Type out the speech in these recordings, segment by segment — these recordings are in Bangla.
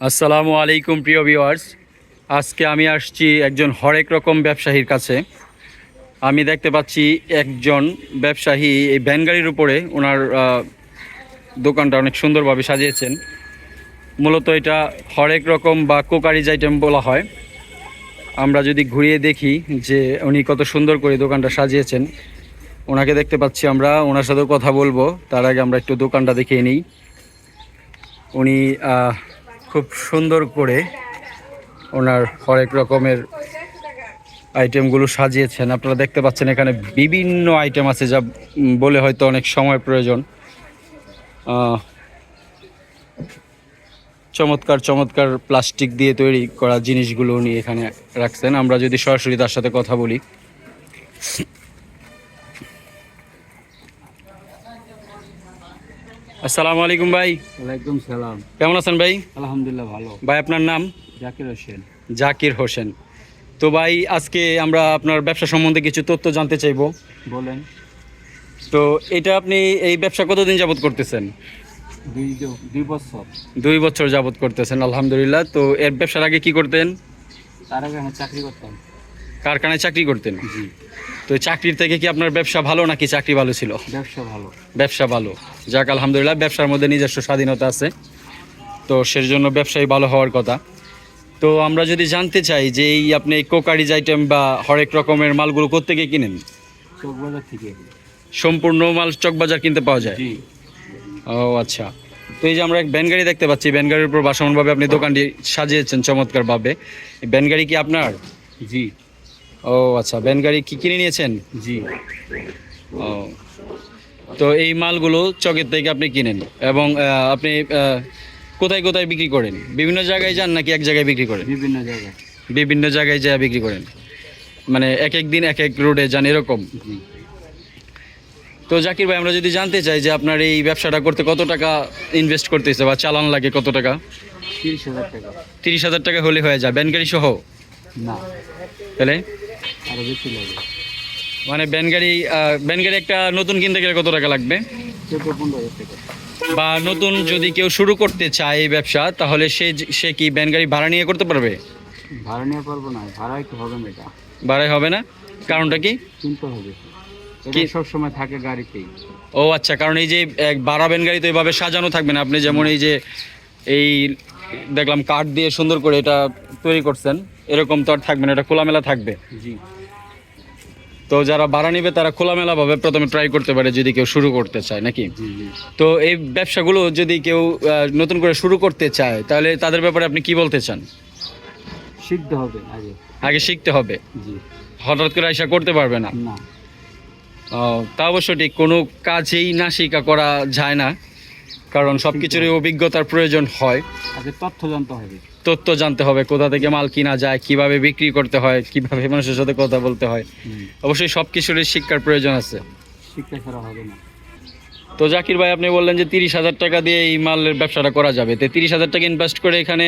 আসসালামু আলাইকুম, প্রিয় ভিউয়ার্স আজকে আমি আসছি একজন হরেক রকম ব্যবসায়ীর কাছে। আমি দেখতে পাচ্ছি একজন ব্যবসায়ী এই ভ্যান গাড়ির উপরে ওনার দোকানটা অনেক সুন্দরভাবে সাজিয়েছেন। মূলত এটা হরেক রকম বা কোকারিজ আইটেম বলা হয়। আমরা যদি ঘুরিয়ে দেখি যে উনি কত সুন্দর করে দোকানটা সাজিয়েছেন। ওনাকে দেখতে পাচ্ছি আমরা, ওনার সাথেও কথা বলব। তার আগে আমরা একটু দোকানটা দেখিয়ে নিই। উনি খুব সুন্দর করে ওনার হরেক রকমের আইটেমগুলো সাজিয়েছেন। আপনারা দেখতে পাচ্ছেন এখানে বিভিন্ন আইটেম আছে যা বলে হয়তো অনেক সময় প্রয়োজন। চমৎকার চমৎকার প্লাস্টিক দিয়ে তৈরি করা জিনিসগুলো উনি এখানে রাখছেন। আমরা যদি সরাসরি তার সাথে কথা বলি। আসসালামু আলাইকুম ভাই। ওয়ালাইকুম সালাম। কেমন আছেন ভাই? আলহামদুলিল্লাহ ভালো। ভাই আপনার নাম? জাকির হোসেন। জাকির হোসেন। তো ভাই আজকে আমরা আপনার ব্যবসা সম্বন্ধে কিছু তথ্য জানতে চাইব। বলেন। তো এটা আপনি এই ব্যবসা কতদিন যাবত করতেছেন? দুই বছর। দুই বছর যাবত করতেছেন আলহামদুলিল্লাহ। তো এর ব্যবসার আগে কি করতেন? তার আগে চাকরি করতাম। কারখানায় চাকরি করতেন? জি। তো এই চাকরির থেকে কি আপনার ব্যবসা ভালো নাকি চাকরি ভালো ছিল? ব্যবসা ভালো। ব্যবসা ভালো। যাক আলহামদুলিল্লাহ ব্যবসার মধ্যে নিজস্ব স্বাধীনতা আছে। তো সের জন্য ব্যবসায়ী ভালো হওয়ার কথা। তো আমরা যদি জানতে চাই যে এই আপনি কোকারিজ আইটেম বা হরেক রকমের মালগুলো কোত্থেকে কিনেন? চকবাজার থেকে। সম্পূর্ণ মাল চকবাজার কিনতে পাওয়া যায়? ও আচ্ছা। তো এই যে আমরা এক ভ্যান গাড়ি দেখতে পাচ্ছি ভ্যান গাড়ির উপর বাসনভাবে আপনি দোকানটি সাজিয়েছেন চমৎকারভাবে। ভ্যান গাড়ি কি আপনার? জি। ও আচ্ছা। ভ্যান গাড়ি কি কিনে নিয়েছেন? জি। ও। তো এই মালগুলো চকের থেকে আপনি কিনেন এবং আপনি কোথায় কোথায় বিক্রি করেন? বিভিন্ন জায়গায় যান নাকি এক জায়গায় বিক্রি করেন? বিভিন্ন জায়গায়। বিভিন্ন জায়গায় যা বিক্রি করেন। মানে এক এক দিন এক এক রোডে যান এরকম? তো জাকির ভাই আমরা যদি জানতে চাই যে আপনার এই ব্যবসাটা করতে কত টাকা ইনভেস্ট করতে হচ্ছে বা চালান লাগে কত টাকা? তিরিশ হাজার টাকা। তিরিশ হাজার টাকা হলে হয়ে যায়। ব্যান গাড়ি সহ? না। তাহলে? আরও বেশি লাগে। মানে ব্যান গাড়ি ব্যান গাড়ি একটা নতুন কিনতে গেলে কত টাকা লাগবে? বা নতুন যদি কেউ শুরু করতে চায় এই ব্যবসা তাহলে সে সে কি ব্যান গাড়ি ভাড়া নিয়ে করতে পারবে? ভাড়া নিয়ে পারব না ভাড়া একটু হবে না এটা। ভাড়াই হবে না? কারণটা কি? কিনতে হবে। কি? থাকে গাড়িতেই। ও আচ্ছা কারণ এই যে এক ভাড়া ব্যান গাড়ি তো এইভাবে সাজানো থাকবে না। আপনি যেমন এই যে এই দেখলাম কাঠ দিয়ে সুন্দর করে এটা তৈরি করছেন। এরকম তো আর থাকবে না এটা খোলামেলা থাকবে। জি। তো যারা ভাড়া নিবে তারা খোলামেলাভাবে প্রথমে ট্রাই করতে পারে যদি কেউ শুরু করতে চায় নাকি? তো এই ব্যবসাগুলো যদি কেউ নতুন করে শুরু করতে চায় তাহলে তাদের ব্যাপারে আপনি কি বলতে চান? শিখতে হবে আগে। আগে শিখতে হবে? জি। হঠাৎ করে আইসা করতে পারবে না? তা অবশ্য ঠিক কোনো কাজেই না শিকা করা যায় না। কারণ সব কিছুরই অভিজ্ঞতার প্রয়োজন হয়। তথ্য জানতে হবে। তথ্য জানতে হবে কোথা থেকে মাল কিনা যায় কীভাবে বিক্রি করতে হয় কীভাবে মানুষের সাথে কথা বলতে হয়। অবশ্যই সব কিছুরই শিক্ষার প্রয়োজন আছে। শিক্ষা ছাড়া হবে না। তো জাকির ভাই আপনি বললেন যে তিরিশ হাজার টাকা দিয়ে এই মালের ব্যবসাটা করা যাবে। তো তিরিশ হাজার টাকা ইনভেস্ট করে এখানে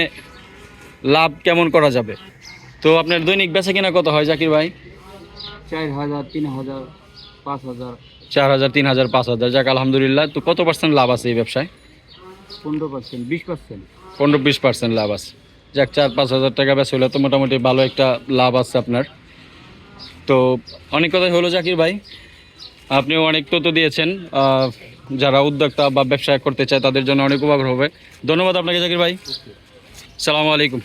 লাভ কেমন করা যাবে? তো আপনার দৈনিক বেচা কিনা কত হয় জাকির ভাই? চার হাজার তিন হাজার পাঁচ হাজার। চার হাজার তিন হাজার পাঁচ হাজার। যাক আলহামদুলিল্লাহ। তো কত পার্সেন্ট লাভ আছে এই ব্যবসায়? পনেরো পার্সেন্ট বিশ পার্সেন্ট পনেরো বিশ পার্সেন্ট লাভ আছে। যাক চার পাঁচ হাজার টাকা ব্যস হলে তো মোটামুটি ভালো একটা লাভ আছে আপনার। তো অনেক কথাই হলো জাকির ভাই। আপনি অনেক তথ্য দিয়েছেন। যারা উদ্যোক্তা বা ব্যবসা করতে চায় তাদের জন্য অনেক উপকার হবে। ধন্যবাদ আপনাকে জাকির ভাই। সালামু আলাইকুম।